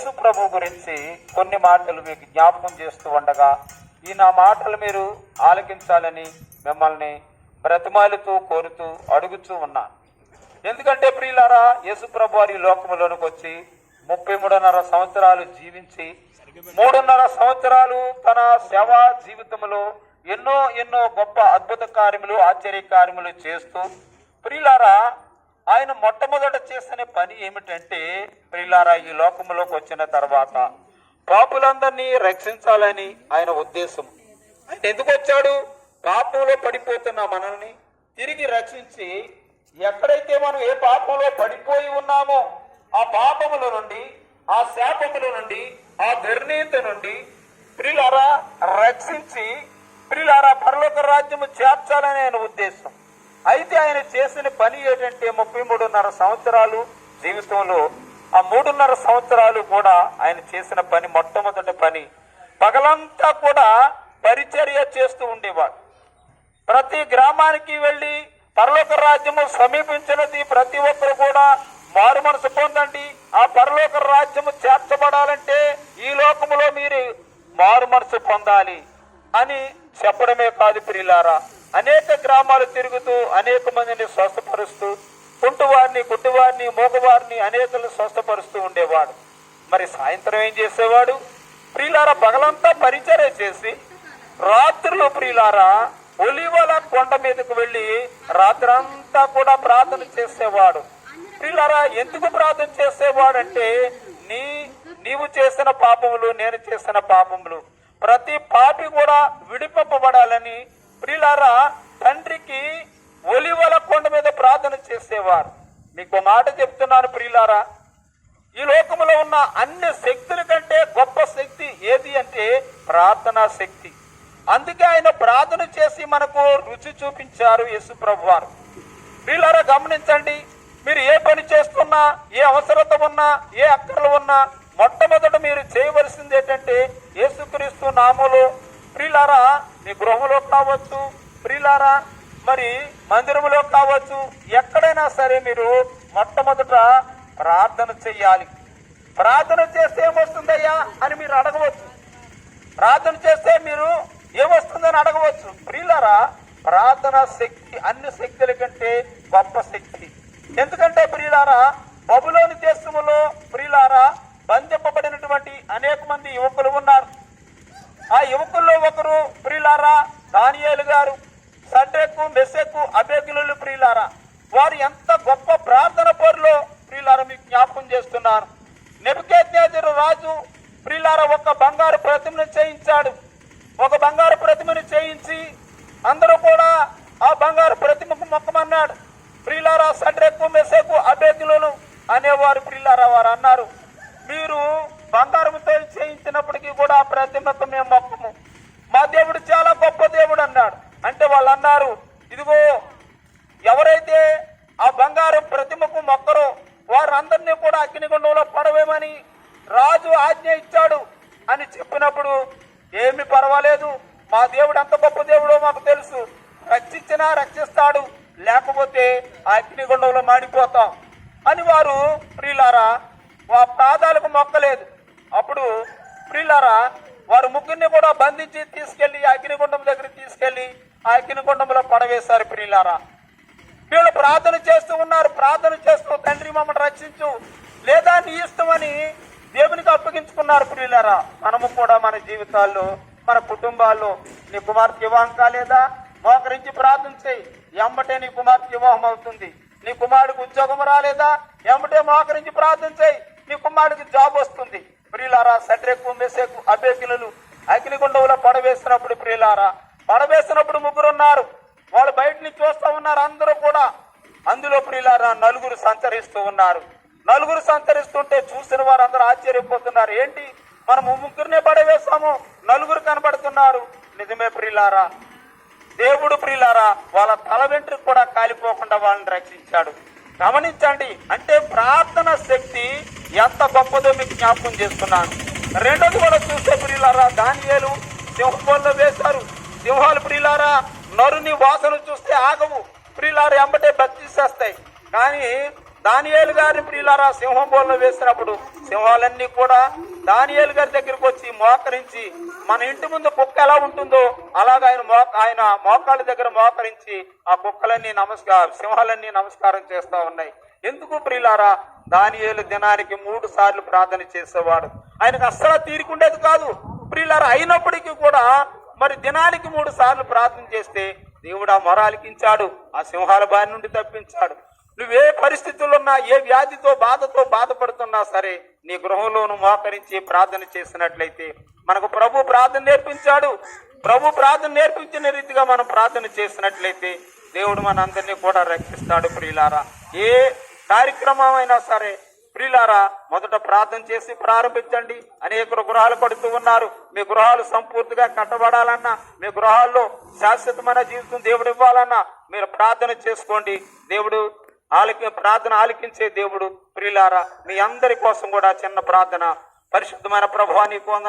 యేసు ప్రభు గురించి కొన్ని మాటలు మీకు జ్ఞాపకం చేస్తూ ఉండగా ఈ నా మాటలు మీరు ఆలకించాలని మిమ్మల్ని బ్రతిమాలుతూ కోరుతూ అడుగుతూ ఉన్నాను. ఎందుకంటే ప్రియులారా యేసు ప్రభు వారి లోకములోనికి వచ్చి ముప్పై మూడున్నర సంవత్సరాలు జీవించి మూడున్నర సంవత్సరాలు తన సేవా జీవితంలో ఎన్నో ఎన్నో గొప్ప అద్భుత కార్యములు ఆశ్చర్య కార్యములు చేస్తూ ప్రియులారా ఆయన మొట్టమొదట చేసిన పని ఏమిటంటే ప్రిల్లారా ఈ లోకంలోకి వచ్చిన తర్వాత పాపులందరినీ రక్షించాలని ఆయన ఉద్దేశం. ఆయన ఎందుకు వచ్చాడు? పాపంలో పడిపోతున్న మనల్ని తిరిగి రక్షించి ఎక్కడైతే మనం ఏ పాపంలో పడిపోయి ఉన్నామో ఆ పాపముల నుండి ఆ శాపముల నుండి ఆ దుర్నీతి నుండి ప్రిలారా రక్షించి ప్రిలారా పరలోక రాజ్యము చేర్చాలని ఆయన ఉద్దేశం. అయితే ఆయన చేసిన పని ఏంటంటే ముప్పై మూడున్నర సంవత్సరాలు జీవితంలో ఆ మూడున్నర సంవత్సరాలు కూడా ఆయన చేసిన పని మొట్టమొదటి పని. పగలంతా కూడా పరిచర్య చేస్తూ ఉండేవాడు. ప్రతి గ్రామానికి వెళ్ళి పరలోక రాజ్యము సమీపించినది ప్రతి ఒక్కరు కూడా మారు మనసు పొందండి. ఆ పరలోక రాజ్యము చేర్చబడాలంటే ఈ లోకములో మీరు మారు మనసు పొందాలి అని చెప్పడమే కాదు ప్రియులారా. అనేక గ్రామాలు తిరుగుతూ అనేక మందిని స్వస్థపరుస్తూ కుంటువారిని గుడ్డివారిని మూగవారిని అనేకలు స్వస్థపరుస్తూ ఉండేవాడు. మరి సాయంత్రం ఏం చేసేవాడు? ప్రియులార పగలంతా పరిచర్య చేసి రాత్రులు ప్రియులారా ఒలివల కొండ మీదకు వెళ్ళి రాత్రంతా కూడా ప్రార్థన చేసేవాడు. ప్రియులారా ఎందుకు ప్రార్థన చేసేవాడంటే నీ నీవు చేసిన పాపములు నేను చేసిన పాపములు. ప్రతి పాపి కూడా విడిపంపబడాలని ప్రిలారా తండ్రికి ఒలివల కొండ మీద ప్రార్థన చేసేవారు. మీకు మాట చెప్తున్నాను ప్రియులారా ఈ లోకంలో ఉన్న అన్ని శక్తుల కంటే గొప్ప శక్తి ఏది అంటే ప్రార్థనా శక్తి. అందుకే ఆయన ప్రార్థన చేసి మనకు రుచి చూపించారు యేసు ప్రభు వారు గమనించండి మీరు ఏ పని చేస్తున్నా ఏ అవసరత ఉన్నా ఏ అక్కర్లు ఉన్నా మొట్టమొదట మీరు చేయవలసింది ఏంటంటే యేసుక్రీస్తు నామలు ప్రిలారా మీ గృహంలో కావచ్చు ప్రిలారా మరి మందిరంలో కావచ్చు ఎక్కడైనా సరే మీరు మొట్టమొదట ప్రార్థన చెయ్యాలి. ప్రార్థన చేస్తే ఏమొస్తుందయ్యా అని మీరు అడగవచ్చు. ప్రార్థన చేస్తే మీరు ఏమొస్తుందని అడగవచ్చు. ప్రియులరా ప్రార్థన శక్తి అన్ని శక్తుల కంటే గొప్ప శక్తి. ఎందుకంటే ప్రియులారా బబులోని దేశంలో ప్రియులారా బంధింపబడినటువంటి అనేక మంది యువకులు ఒకరు ప్రియులారా దానియేలు గారు సడ్రెక్కు మెస్సెక్కు అభ్యర్థులు ప్రియులారా వారు ఎంత గొప్ప ప్రార్థన పరులో ప్రియులారా మీకు జ్ఞాపకం చేస్తున్నాను. నెబుకేద్నేజరు రాజు ప్రియులారా ఒక బంగారు ప్రతిమను చేయించాడు. ఒక బంగారు ప్రతిమను చేయించి అందరూ కూడా ఆ బంగారు ప్రతిమకు మొక్కమన్నాడు. ప్రియులారా సండ్రెక్కు మెస్సెక్కు అభ్యర్థులను అనేవారు ప్రియులారా వారు అన్నారు. మీరు బంగారంతో చేయించినప్పటికీ కూడా ఆ ప్రతిమకు మేము మొక్కము. మా దేవుడు చాలా గొప్ప దేవుడు అన్నాడు. అంటే వాళ్ళు అన్నారు ఇదిగో ఎవరైతే ఆ బంగారం ప్రతిమకు మొక్కరో వారందరినీ కూడా అగ్నిగుండంలో పడవేమని రాజు ఆజ్ఞ ఇచ్చాడు అని చెప్పినప్పుడు ఏమి పర్వాలేదు మా దేవుడు ఎంత గొప్ప దేవుడో మాకు తెలుసు. రక్షించినా రక్షిస్తాడు లేకపోతే ఆ అగ్నిగుండంలో మాడిపోతాం అని వారు ప్రియులారా ఆ పాదాలకు మొక్కలేదు. అప్పుడు ప్రియులారా వారు ముగ్గురిని కూడా బంధించి తీసుకెళ్ళి అగ్నిగుండం దగ్గరికి తీసుకెళ్ళి ఆ అగ్నిగుండంలో పడవేశారు ప్రియులారా. వీళ్ళు ప్రార్థన చేస్తూ ఉన్నారు. ప్రార్థన చేస్తూ తండ్రి మమ్మల్ని రక్షించు. లేదా నీ ఇష్టమని దేవునికి అప్పగించుకున్నారు ప్రియులారా. మనము కూడా మన జీవితాల్లో మన కుటుంబాల్లో నీ కుమార్తె వివాహం కాలేదా? మోకరించి ప్రార్థన చేయి. ఎంబటే నీ కుమార్తె వివాహం అవుతుంది. నీ కుమారుడికి ఉద్యోగం రాలేదా? ఎంబటే మోకరించి ప్రార్థన చేయి. నీ కుమారుడికి జాబ్ వస్తుంది. ప్రియులారా సడ్రెక్కు మెసేకు అభ్యర్థులు అగ్నిగుండంలో పడవేసినప్పుడు ప్రియులారా పడవేసినప్పుడు ముగ్గురున్నారు. వాళ్ళు బయట నుంచి చూస్తూ ఉన్నారు అందరూ కూడా. అందులో ప్రియులారా నలుగురు సంచరిస్తూ ఉన్నారు. నలుగురు సంచరిస్తుంటే చూసిన వారు అందరూ ఆశ్చర్యపోతున్నారు. ఏంటి? మనం ముగ్గురినే పడవేస్తాము నలుగురు కనబడుతున్నారు. నిజమే ప్రియులారా. దేవుడు ప్రియులారా వాళ్ళ తల వెంట్రుకు కూడా కాలిపోకుండా వాళ్ళని రక్షించాడు. గమనించండి అంటే ప్రార్థన శక్తి ఎంత గొప్పదో మీకు జ్ఞాపకం చేస్తున్నాను. రెండోది కూడా చూస్తే ప్రియులారా దానియేలు సింహంలో వేశారు. సింహాలు ప్రియులారా నరుని వాసన చూస్తే ఆగవు. ప్రియులారు ఎంబటే బతిసేస్తాయి కానీ దానియేలు గారిని ప్రియులారా సింహం బోల్లో వేసినప్పుడు సింహాలన్నీ కూడా దానియేలు గారి దగ్గరికి వచ్చి మోకరించి మన ఇంటి ముందు కుక్క ఎలా ఉంటుందో అలాగ ఆయన మో ఆయన మోకాళ్ళ దగ్గర మోకరించి ఆ కుక్కలన్నీ నమస్కారం సింహాలన్నీ నమస్కారం చేస్తూ ఉన్నాయి. ఎందుకు ప్రియులారా దానియేలు దినానికి మూడు సార్లు ప్రార్థన చేసేవాడు. ఆయనకు అస్సలు తీరుకుండేది కాదు. ప్రియులారా అయినప్పటికీ కూడా మరి దినానికి మూడు సార్లు ప్రార్థన చేస్తే దేవుడు ఆ మొరాలికించాడు ఆ సింహాల బారి నుండి తప్పించాడు. నువ్వే పరిస్థితుల్లో ఉన్నా ఏ వ్యాధితో బాధతో బాధపడుతున్నా సరే నీ గృహంలోను మోకరించి ప్రార్థన చేసినట్లయితే మనకు ప్రభు ప్రార్థన నేర్పించాడు. ప్రభు ప్రార్థన నేర్పించిన రీతిగా మనం ప్రార్థన చేసినట్లయితే దేవుడు మనందరినీ కూడా రక్షిస్తాడు ప్రియులారా. ఏ కార్యక్రమం అయినా సరే ప్రిలారా మొదట ప్రార్థన చేసి ప్రారంభించండి. అనేక గృహాలు పడుతూ ఉన్నారు. మీ గృహాలు సంపూర్తిగా కట్టబడాలన్నా మీ గృహాల్లో శాశ్వతమైన జీవితం దేవుడు ఇవ్వాలన్నా మీరు ప్రార్థన చేసుకోండి. దేవుడు ఆలకి ప్రార్థన ఆలకించే దేవుడు ప్రిలారా మీ అందరి కోసం కూడా చిన్న ప్రార్థన. పరిశుద్ధమైన ప్రభావానికి వందన